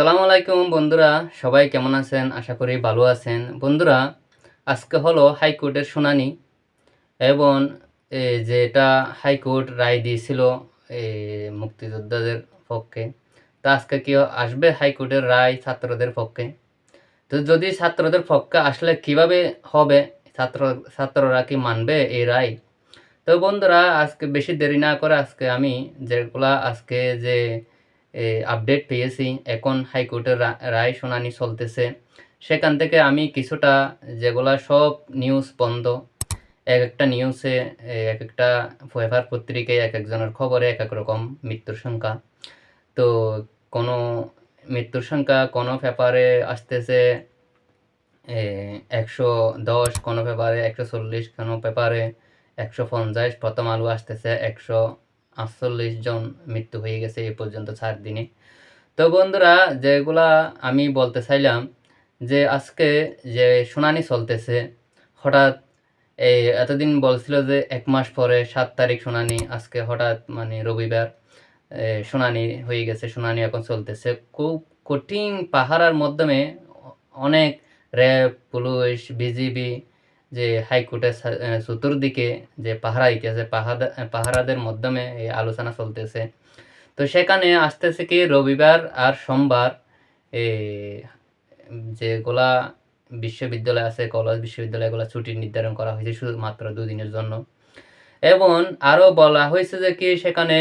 সালাম আলাইকুম বন্ধুরা, সবাই কেমন আছেন? আশা করি ভালো আছেন। বন্ধুরা, আজকে হলো হাইকোর্টের শুনানি এবং যেটা হাইকোর্ট রায় দিয়েছিল মুক্তিযোদ্ধাদের পক্ষে, তা আজকে কি আসবে হাইকোর্টের রায় ছাত্রদের পক্ষে? তো যদি ছাত্রদের পক্ষে আসলে কীভাবে হবে, ছাত্র, ছাত্ররা কি মানবে এই রায়? তো বন্ধুরা, আজকে বেশি দেরি না করে আজকে আমি যেগুলা আজকে যে আপডেট পেয়েছি। এখন হাইকোর্টের রায় শুনানি চলতেছে। সেখান থেকে আমি কিছুটা যেগুলা সব নিউজ বন্ধ। এক একটা নিউজে এক একটা পেপার পত্রিকায় এক একজনের খবরে এক এক রকম মৃত্যুর সংখ্যা। তো কোনো মৃত্যুর সংখ্যা কোনো পেপারে আসতেছে একশো দশ, কোনো পেপারে একশো চল্লিশ, কোনো পেপারে একশো পঞ্চাশ, প্রথম আলু আসতেছে একশো আটচল্লিশ জন মৃত্যু হয়ে গেছে এই পর্যন্ত চার দিনে। তো বন্ধুরা, যেগুলা আমি বলতে চাইলাম যে আজকে যে শুনানি চলতেছে, হঠাৎ এই এতদিন বলছিল যে এক মাস পরে সাত তারিখ শুনানি, আজকে হঠাৎ মানে রবিবার শুনানি হয়ে গেছে, শুনানি এখন চলতেছে। খুব কঠিন পাহারার মাধ্যমে অনেক র্যাব, পুলিশ, বিজিবি যে হাইকোর্টের চতুর্দিকে যে পাহারা দিতেছে পাহারা পাহারাদের মাধ্যমে এই আলোচনা চলতেছে। তো সেখানে আসতেছে কি রবিবার আর সোমবার এ, যেগুলা বিশ্ববিদ্যালয় আছে কলেজ বিশ্ববিদ্যালয়গুলো ছুটি নির্ধারণ করা হয়েছে শুধুমাত্র দুদিনের জন্য। এবং আরও বলা হয়েছে যে কি সেখানে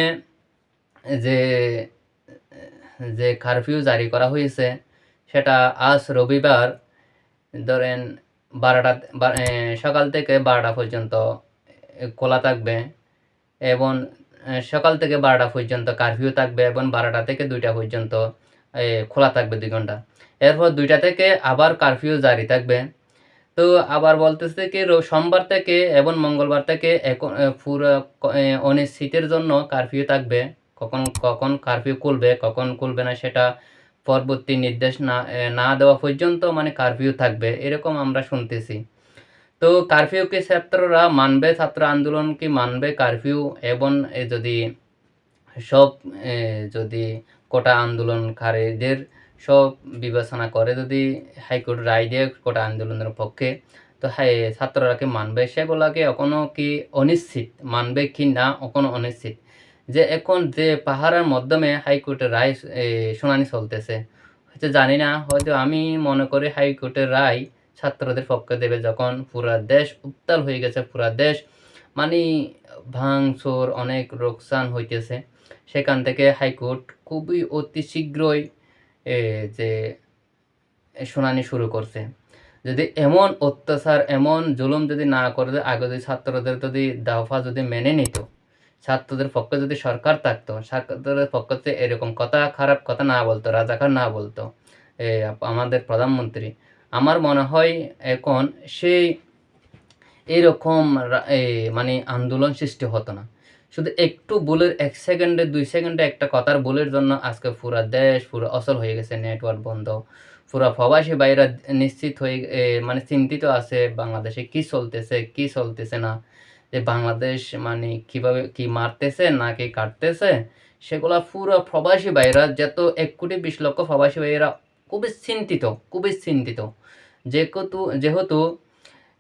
যে যে কারফিউ জারি করা হয়েছে সেটা আজ রবিবার ধরেন বারোটা সকাল থেকে বারোটা পর্যন্ত খোলা থাকবে এবং সকাল থেকে বারোটা পর্যন্ত কারফিউ থাকবে এবং বারোটা থেকে দুইটা পর্যন্ত খোলা থাকবে দুই ঘণ্টা। এরপর দুইটা থেকে আবার কারফিউ জারি থাকবে। তো আবার বলতেছে কি সোমবার থেকে এবং মঙ্গলবার থেকে এখন পুরো ক- এ, অনিশ্চিতের জন্য কারফিউ থাকবে। কখন কখন কারফিউ খুলবে কখন খুলবে না সেটা পরবর্তী নির্দেশ না না দেওয়া পর্যন্ত মানে কারফিউ থাকবে, এরকম আমরা শুনতেছি। তো কারফিউ কি ছাত্ররা মানবে? ছাত্র আন্দোলন কি মানবে? কারফিউ এবং যদি সব যদি কোটা আন্দোলনকারীদের সব বিবেচনা করে যদি হাইকোর্ট রায় দিয়ে কোটা আন্দোলনের পক্ষে, তো হাই ছাত্ররা কি মানবে? সেগুলাকে এখনও কি অনিশ্চিত? মানবে কি না? এখনও অনিশ্চিত। যে এখন যে পাহাড়ের মাধ্যমে হাইকোর্টের রায় শুনানি চলতেছে। হয়তো জানি না, হয়তো আমি মনে করি হাইকোর্টের রায় ছাত্রদের পক্ষে দেবে যখন পুরা দেশ উত্তাল হয়ে গেছে, পুরা দেশ মানে ভাঙচুর, অনেক লোকসান হইতেছে। সেখান থেকে হাইকোর্ট খুবই অতি শীঘ্রই যে শুনানি শুরু করছে। যদি এমন অত্যাচার, এমন জুলুম যদি না করে, আগে যদি ছাত্রদের যদি দাফা যদি মেনে নিত ছাত্রদের পক্ষে যদি সরকার থাকতো, ছাত্রদের পক্ষে এরকম কথা খারাপ কথা না বলতো, রাজাকার না বলতো আমাদের প্রধানমন্ত্রী, আমার মনে হয় এখন সেই এইরকম রা- মানে আন্দোলন সৃষ্টি হতো না। শুধু একটু ভুলের এক সেকেন্ডে, দুই সেকেন্ডে একটা কথার ভুলের জন্য আজকে পুরা দেশ পুরো অচল হয়ে গেছে, নেটওয়ার্ক বন্ধ। পুরা প্রবাসী বাইরা নিশ্চিত হয়ে মানে চিন্তিত আছে, বাংলাদেশে কি চলতেছে কি চলতেছে না। যে বাংলাদেশ মানে কীভাবে কি মারতেছে, না কি কাটতেছে, সেগুলা পুরো প্রবাসী বাইরা যত এক কোটি বিশ লক্ষ প্রবাসী বাইরা খুবই চিন্তিত খুবই চিন্তিত। যেহেতু যেহেতু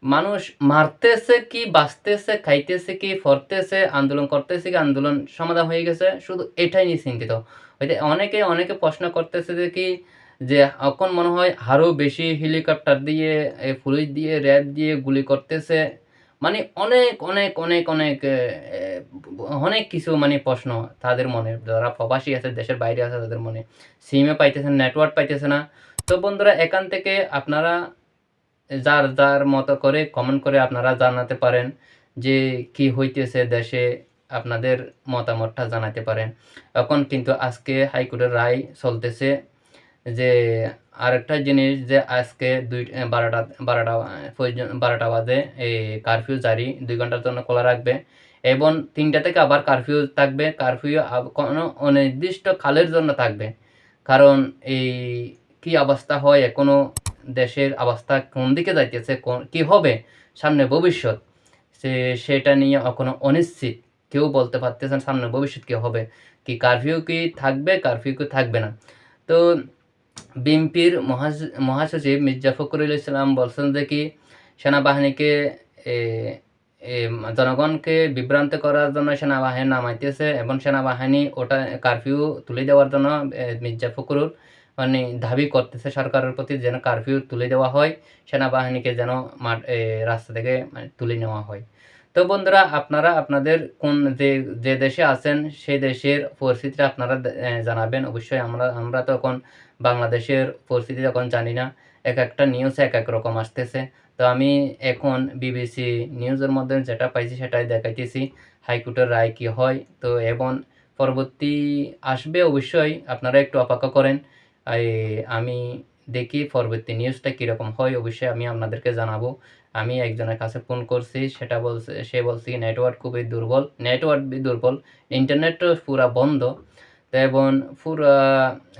মানুষ মারতেছে কি, বাঁচতেছে, খাইতেছে কি, ফরতেছে, আন্দোলন করতেছে কি, আন্দোলন সমাধান হয়ে গেছে, শুধু এটাই নিয়ে চিন্তিত। হয়তো অনেকে অনেকে প্রশ্ন করতেছে যে কি, যে এখন মনে হয় আরও বেশি হেলিকপ্টার দিয়ে পুলিশ দিয়ে, র্যাব দিয়ে গুলি করতেছে মানে অনেক অনেক অনেক অনেক অনেক কিছু মানে প্রশ্ন তাদের মনে। যারা প্রবাসী আছে, দেশের বাইরে আছে, তাদের মনে। সিমে পাইতেছে নেটওয়ার্ক পাইতেছে না। তো বন্ধুরা, এখান থেকে আপনারা যার যার মতো করে কমেন্ট করে আপনারা জানাতে পারেন যে কি হইতেছে দেশে আপনাদের মতামতটা জানাতে পারেন। এখন কিন্তু আজকে হাইকোর্টের রায় চলতেছে। যে আরেকটা জিনিস যে আজকে দুই বারোটা বারোটা, পর্যন্ত, বারোটা বাজে, এই কারফিউ জারি, দুই ঘণ্টার জন্য খোলা রাখবে এবং তিনটা থেকে আবার কারফিউ থাকবে। কারফিউ কোনো অনির্দিষ্ট কালের জন্য থাকবে। কারণ এই কি অবস্থা হয়, এখনও দেশের অবস্থা কোন দিকে যাইতেছে, কোন, কি হবে সামনে ভবিষ্যৎ, সে, সেটা নিয়ে এখনও অনিশ্চিত। কেউ বলতে পারতেছেন সামনে ভবিষ্যৎ কী হবে, কি কারফিউ কি থাকবে কারফিউ কি থাকবে না। তো বিএনপির মহাস- মহাসচিব মির্জা ফখরুল ইসলাম বলছেন যে কি, সেনাবাহিনীকে জনগণকে বিভ্রান্ত করার জন্য সেনাবাহিনী নামাইতেছে এবং সেনাবাহিনী ওটা কারফিউ তুলে দেওয়ার জন্য মির্জা ফখরুল মানে দাবি করতেছে সরকারের প্রতি যেন কারফিউ তুলে দেওয়া হয়, সেনাবাহিনীকে যেন মাঠ রাস্তা থেকে মানে তুলে নেওয়া হয়। তো বন্ধুরা, আপনারা আপনাদের কোন যে যে দেশে আছেন, সেই দেশের পরিস্থিতিটা আপনারা জানাবেন। অবশ্যই আমরা আমরা তো এখন বাংলাদেশের পরিস্থিতি এখন জানি না। এক একটা নিউজ এক এক রকম আসতেছে। তো আমি এখন বিবিসি নিউজের মধ্যে যেটা পাইছি সেটাই দেখাইতেছি, হাইকোর্টের রায় কী হয়। তো এবং পরবর্তী আসবে অবশ্যই, আপনারা একটু অপেক্ষা করেন। আমি দেখি পরবর্তী নিউজটা কীরকম হয়, অবশ্যই আমি আপনাদেরকে জানাব। আমি একজনের কাছে ফোন করছি, সেটা বলছে, সে বলছে কি নেটওয়ার্ক খুবই দুর্বল। নেটওয়ার্ক দুর্বল ইন্টারনেটও পুরা বন্ধ। তো এবং পুরা,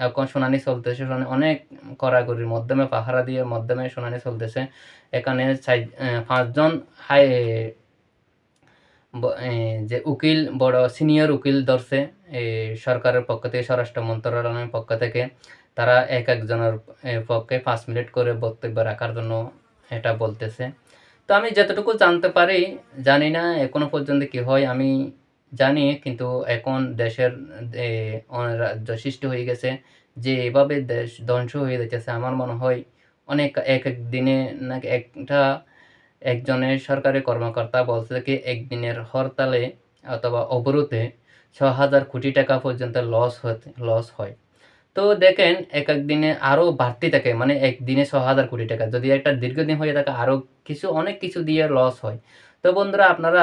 এখন শুনানি চলতেছে, শুনানি অনেক কড়াকড়ির মাধ্যমে, পাহারা দিয়ে মাধ্যমে শুনানি চলতেছে। এখানে পাঁচজন হাই যে উকিল, বড় সিনিয়র উকিল ধরছে এই সরকারের পক্ষ থেকে, স্বরাষ্ট্র মন্ত্রণালয়ের পক্ষ থেকে। তারা এক একজনের পক্ষে পাঁচ মিনিট করে বক্তব্য রাখার জন্য এটা বলতেছে। তো আমি যতটুকু জানতে পারি, জানি না, এখনও পর্যন্ত কি হয়, আমি জানি, কিন্তু এখন দেশের রাজ্য সৃষ্টি হয়ে গেছে, যে এভাবে দেশ ধ্বংস হয়ে যাচ্ছে আমার মনে হয় অনেক এক এক দিনে নাকি একটা একজনের সরকারি কর্মকর্তা বলছে কি, একদিনের হরতালে অথবা অবরোধে ছ হাজার কোটি টাকা পর্যন্ত লস হতে, লস হয়। তো দেখেন এক এক দিনে আরও বাড়তি থাকে মানে একদিনে ছ হাজার কোটি টাকা। যদি একটা দীর্ঘদিন হয়ে থাকে আরও কিছু, অনেক কিছু দিয়ে লস হয়। তো বন্ধুরা, আপনারা